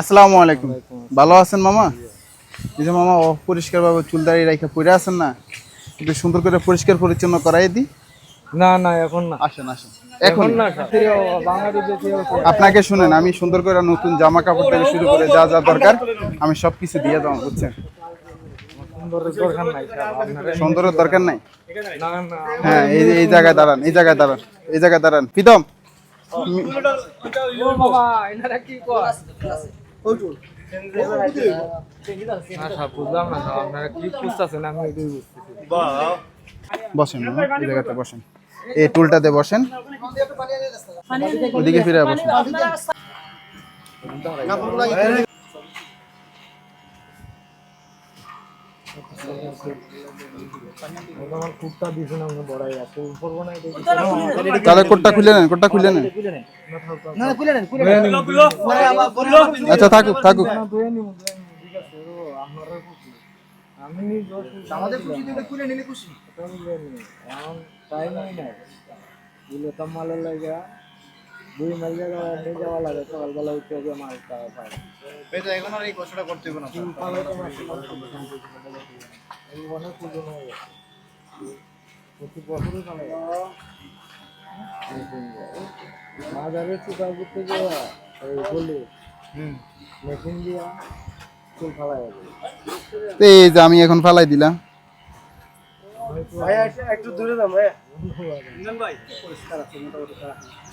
আসসালামু আলাইকুম। ভালো আছেন মামা? এই যে মামা অপরিষ্কারভাবে চুল দাঁড়িয়ে রেখে পড়ে আছেন না? একটু সুন্দর করে পরিষ্কার পরিচ্ছন্ন করাই দিই। না না এখন না। আসেন আসেন। এখন না। আপনাকে শুনেন আমি সুন্দর করে নতুন জামা কাপড় থেকে শুরু করে যা যা দরকার আমি সব কিছু দিয়ে দেবো বুঝছেন? সুন্দরের দরকার নাই। হ্যাঁ এই এই জায়গায় দাঁড়ান এই জায়গায় দাঁড়ান এই জায়গায় দাঁড়ান। প্রীতম বাবা এনারা কি বসেন এই বসেন। এই টুলটাতে বসেন। ওদিকে ফিরে বসেন। তাহলে কোটটা খুলে নেন কোটটা খুলে নেন। আচ্ছা থাকুক থাকুক। দুই মাইল নিয়ে যাওয়া লাগে সকালবেলা উঠতে হবে মাল টাকা পায় এখন আর এই কষ্টটা করতে হবে না অনেক পুজো হয়ে গেছে। প্রতি বছরই চালাই বাজারে চুকা করতে যাওয়া এই বলে মেশিন দিয়া চুল ফালাই যাবে এই যে আমি এখন ফালাই দিলাম। ভাই একটু দূরে যাও ভাই। ভাই।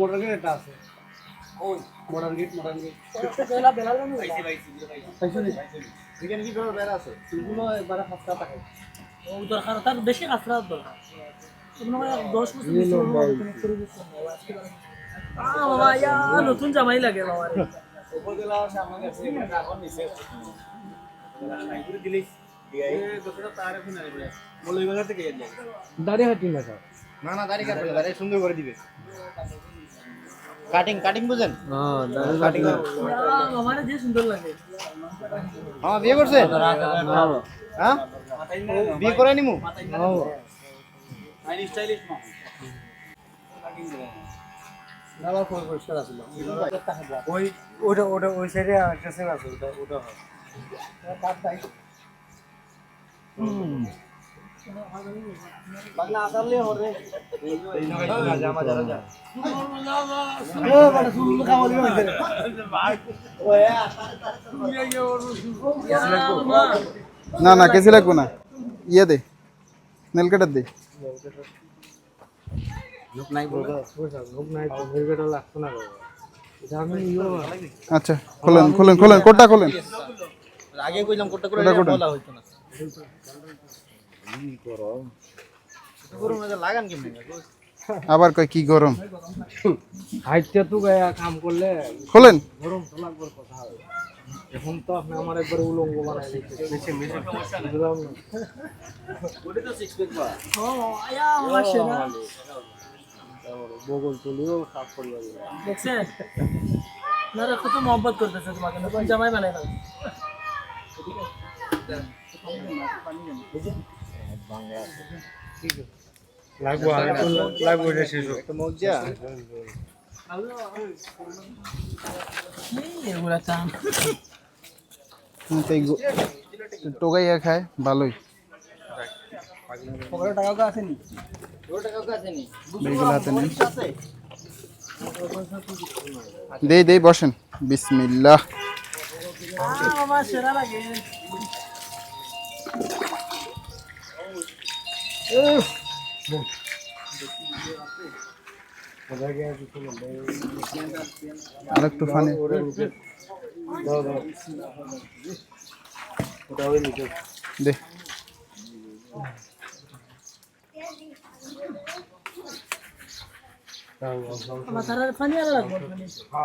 মোটর গেট এটা আছে। ওই মোটর গেট মোটর গেট এখানে কি করে বেড়া আছে? চুলগুলো একবারে ফাঁকা থাকে দরকার তার বেশি কাঁচরা দরকার। মনে দশ বছর বাবা ইয়া নতুন জামাই লাগে বাবা রে। উপজেলা সামনে গেছে এখন নিচে। দাঁড়িয়ে হাঁটি না না না দাড়ি কাটবে দাড়ি সুন্দর করে দিবে। কাটিং কাটিং বুঝেন? হ্যাঁ দাঁড়িয়ে বাবা যে সুন্দর লাগে বিয়ে করছে? হ্যাঁ? বিয়ে করে নিমু? ওই ওটা ওটা ওই সাইডে একটা সেম আছে ওটা ওটা হয়। জামা যারা যা না না কেসি লাগবো না। ইয়ে দে নেল কাটার দে আচ্ছা খোলেন খোলেন খোলেন কোটটা খোলেন। আগে কইলাম কোটা করে। বলা হইতো না। আবার কয় কি গরম? হাইটটা তো গায়া কাম করলে খোলেন? গরম তো লাগবার কথা এখন তো আপনি আমার একবার উলঙ্গ বানাই দিচ্ছে বুঝলাম না। ও বাবা সেরা বগল তুলিও সাফ করিয়া দিবে দেখছেন? না কত মহব্বত করতেছে তোমাকে জামাই বানাই না তো লাগবো এটা শেষ একটা মজ্জা এগুলা চান হুম, তো এই গো- টোকাইয়া খায় ভালোই। পকেটে টাকা আসেনি। দেই দেই বসেন। বিসমিল্লাহ। আহ, বাবা সেরা লাগে। আর লাগবে পানি।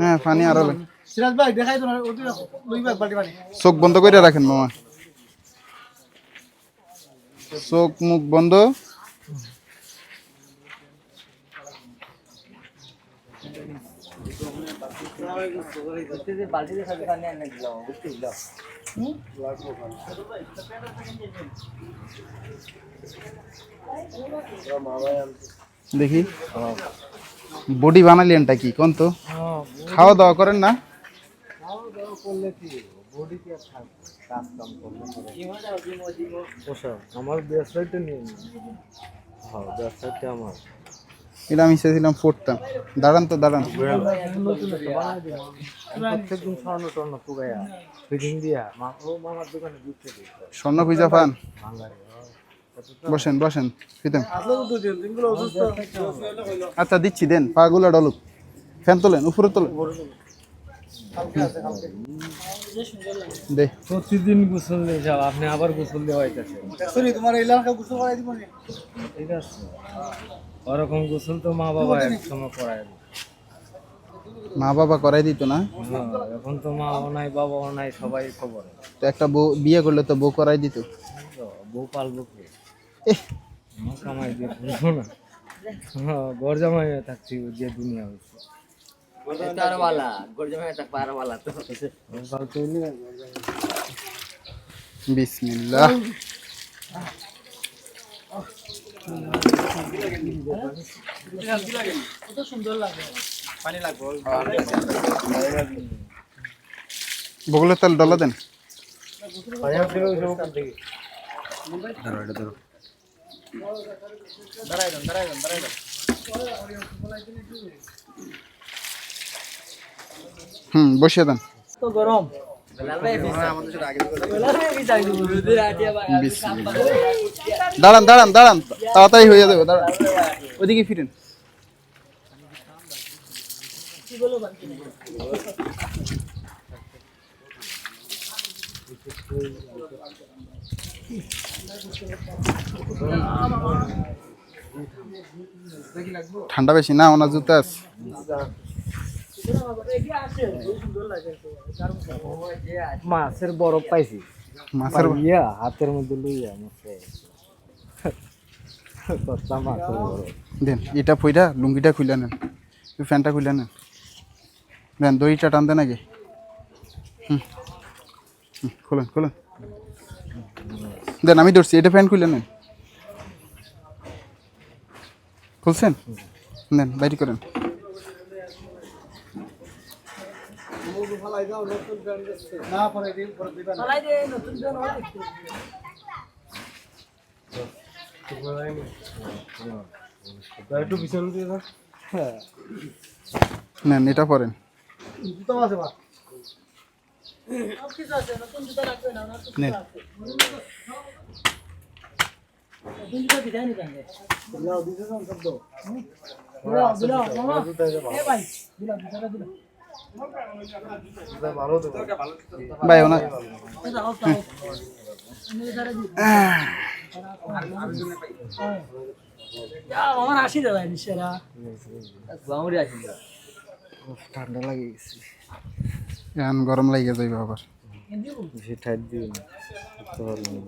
হ্যাঁ পানি আরও লাগে। সিরাজ ভাই দেখাই তো চোখ বন্ধ করে রাখেন মামা চোখ মুখ বন্ধ। দেখি। বডি বানালিয়েনটা কি? কোন তো? খাওয়া দাওয়া করেন না? করলে কি? বডি কি আর থাকবে? আমি দাঁড়ান তো, দাঁড়ান। স্বর্ণ দিয়া স্বর্ণ খুঁজা পান। বসেন বসেন আচ্ছা দিচ্ছি, দেন পাগুলা ডলুক। ফ্যান তোলেন, উপরে তোলেন। দে। প্রতিদিন গোসল দিয়ে যাও আপনি আবার গোসল দেওয়া হইতেছে। সরি তোমার এলাকা গোসল করাই দিব ঠিক আছে। ওরকম গোসল তো মা বাবা এক সময় করায় মা বাবা করাই দিত না? হ্যাঁ, এখন তো মাও নাই বাবাও নাই সবাই খবর। তো একটা বউ বিয়ে করলে তো বউ করাই দিত। বউ পালবো কে? কামাই দিয়ে না। হ্যাঁ ঘর জামাই হয়ে থাকছি যে দুনিয়া হয়েছে ফালতু হইলে বিসমিল্লাহ কত সুন্দর লাগে বগুলের তাল ডলা দেন দাঁড়াই দেন দাঁড়াই দেন দাঁড়াই দেন হুম বসিয়ে দেন। তো গরম। দাঁড়ান দাঁড়ান দাঁড়ান তাড়াতাড়ি হয়ে যাবে দাঁড়ান। ওইদিকে ফিরেন। ঠান্ডা বেশি না ওনার জুতা আছে। মাছের বরফ পাইছি। মাছের ইয়া হাতের মধ্যে লইয়া দেন এটা পইরা লুঙ্গিটা খুলে নেন। ফ্যানটা খুলে নেন। দেন দড়িটা টান দেন আগে। হুম। হুম, খোলেন খোলেন। দেন আমি ধরছি এটা ফ্যান খুলে নেন। খুলছেন? নেন বাইরে করেন। না পরে দিন পরে দিবেন চালাই দে নতুন জন হয় দেখতে একটু পিছন দিয়ে দাও। নেন এটা পরেন। জুতো আছে বা? সব কিছু আছে নতুন জুতা লাগবে না নতুন। জুতা আছে। নতুন জুতা নিতে হবে দিলাও দিছে কোন শব্দ। দিলাও দিলাও মামা। এ ভাই দিলাও জুতাটা দিলাও ভাই ওনার আমার আসি দে ঠান্ডা লাগে গেছে এখন গরম লাগে যাইবে আবার। বেশি ঠাইট দিও না করতে পারব না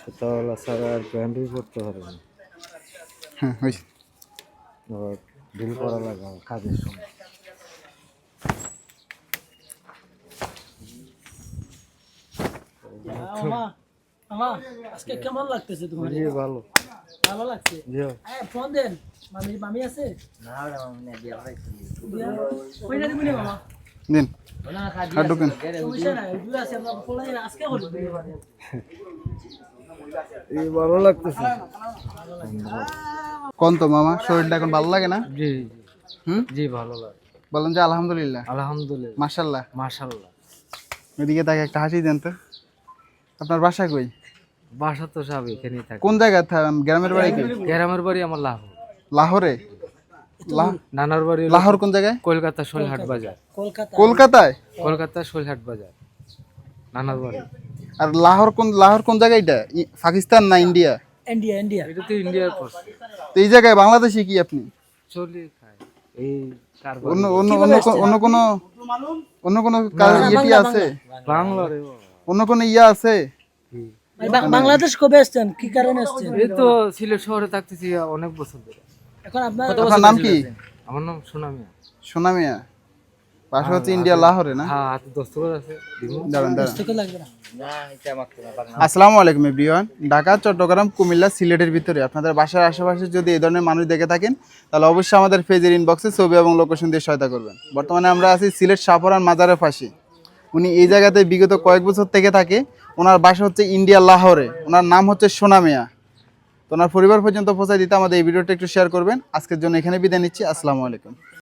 সুতাওয়ালা ছাড়া আর প্যান্টই পরতে পারব না হ্যাঁ ঢিল করা লাগে কাজের সময়। মামা মামা আজকে কেমন লাগতেছে তোমার? জি ভালো। ভালো লাগছে? জি হ্যাঁ ফোন দেন মামি মামি আছে? দিয়া কই না দিবনি মামা। দিন। আর ঢুকেন। ভালো লাগতেছে। কোন তো মামা? শরীরটা এখন ভালো লাগে না? জি হুম? জি ভালো লাগে। বলেন যে আলহামদুলিল্লাহ। আলহামদুলিল্লাহ। মার্শাল্লাহ মাশাল্লাহ ওইদিকে তাকে একটা হাসি দেন তো। আপনার বাসা কই? বাসা তো সব এখানেই থাকে। কোন জায়গায় গ্রামের বাড়ি কই গ্রামের বাড়ি আমার লাভ লাহোরে? নানার বাড়ি লাহোর কোন জায়গায়? কলকাতা সোলহাট বাজার। কলকাতা। কলকাতায়? কলকাতা সোলহাট বাজার। নানার বাড়ি। আর লাহোর কোন লাহোর কোন জায়গায় এটা? পাকিস্তান না ইন্ডিয়া? India India. এটা তো ইন্ডিয়ার পাশে তো এই জায়গায় বাংলাদেশি কি আপনি? চলি খাই এই অন্য অন্য অন্য অন্য কোনো অন্য কোনো কাজ- ইয়েটি আছে? বাংলা। রে। অন্য কোনো ইয়া আছে? বাংলাদেশ কবে আসছেন? কি কারণে আসছেন? এই তো সিলেট শহরে থাকতেছি অনেক বছর ধরে। এখন আপনার আপনার নাম কি? আমার নাম সোনামিয়া সোনামিয়া পাশে হচ্ছে ইন্ডিয়া লাহোরে না? হ্যাঁ দস্তখত আছে। দাঁড়ান দাঁড়ান। লাগবে না। আসসালামু আলাইকুম এভরিওয়ান ঢাকা চট্টগ্রাম কুমিল্লা সিলেটের ভিতরে। আপনাদের বাসার আশেপাশে যদি এই ধরনের মানুষ দেখে থাকেন তাহলে অবশ্যই আমাদের পেজের ইনবক্সে ছবি এবং লোকেশন দিয়ে সহায়তা করবেন। বর্তমানে আমরা আছি সিলেট শাহপরান মাজারের পাশে। উনি এই জায়গাতে বিগত কয়েক বছর থেকে থাকে। ওনার বাসা হচ্ছে ইন্ডিয়া, লাহোরে। ওনার নাম হচ্ছে সোনা সোনামিয়া তো ওনার পরিবার পর্যন্ত পৌঁছায় দিতে আমাদের এই ভিডিওটা একটু শেয়ার করবেন। আজকের জন্য এখানে বিদায় নিচ্ছি। আসসালামু আলাইকুম।